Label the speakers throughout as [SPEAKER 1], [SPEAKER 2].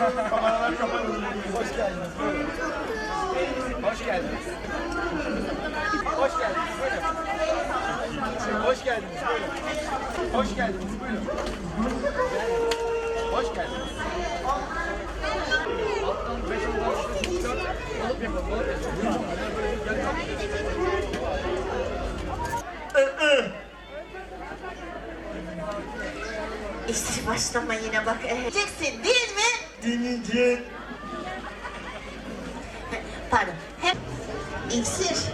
[SPEAKER 1] Kameralar kapalı. Hoş geldiniz. Hoş geldiniz. Hoş geldiniz. Buyurun. Hoş geldiniz. Buyurun. Hoş geldiniz. Buyurun. Hoş geldiniz. Alttan beş ondan üç, üç, dört. Alıp yapalım.
[SPEAKER 2] İşte başlama yine bak. Diyeceksin değil
[SPEAKER 1] Dinleyecek.
[SPEAKER 2] Pardon. Hep iksir.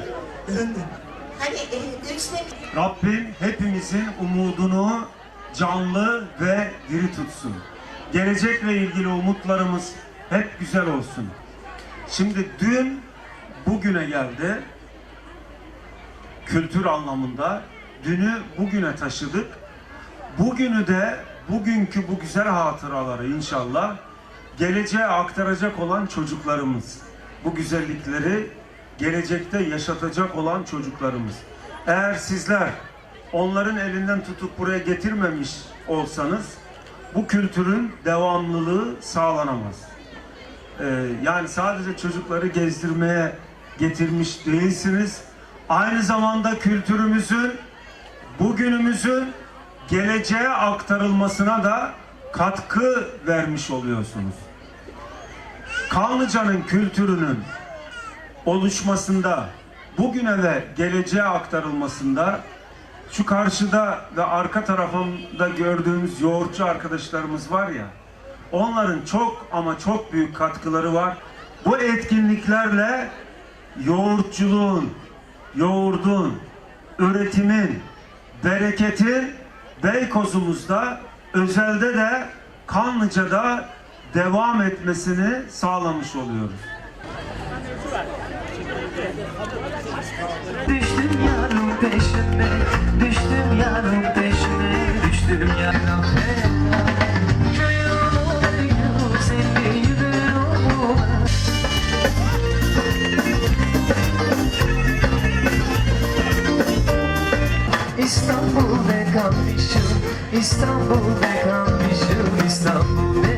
[SPEAKER 2] Hani e,
[SPEAKER 3] Rabbim hepimizin umudunu canlı ve diri tutsun. Gelecekle ilgili umutlarımız hep güzel olsun. Şimdi dün bugüne geldi. Kültür anlamında dünü bugüne taşıdık. Bugünü de bugünkü bu güzel hatıraları inşallah geleceğe aktaracak olan çocuklarımız. Bu güzellikleri gelecekte yaşatacak olan çocuklarımız. Eğer sizler onların elinden tutup buraya getirmemiş olsanız bu kültürün devamlılığı sağlanamaz. Ee, yani sadece çocukları gezdirmeye getirmiş değilsiniz. Aynı zamanda kültürümüzün, bugünümüzün geleceğe aktarılmasına da katkı vermiş oluyorsunuz. Kanlıca'nın kültürünün oluşmasında, bugüne ve geleceğe aktarılmasında şu karşıda ve arka tarafında gördüğümüz yoğurtçu arkadaşlarımız var ya, onların çok ama çok büyük katkıları var. Bu etkinliklerle yoğurtçuluğun, yoğurdun, üretimin, bereketin Beykozumuzda, özelde de Kanlıca'da devam etmesini sağlamış oluyoruz.
[SPEAKER 4] Düştüm yarım peşine, düştüm İstanbul'da kalmışım İstanbul'da kalmışım İstanbul'da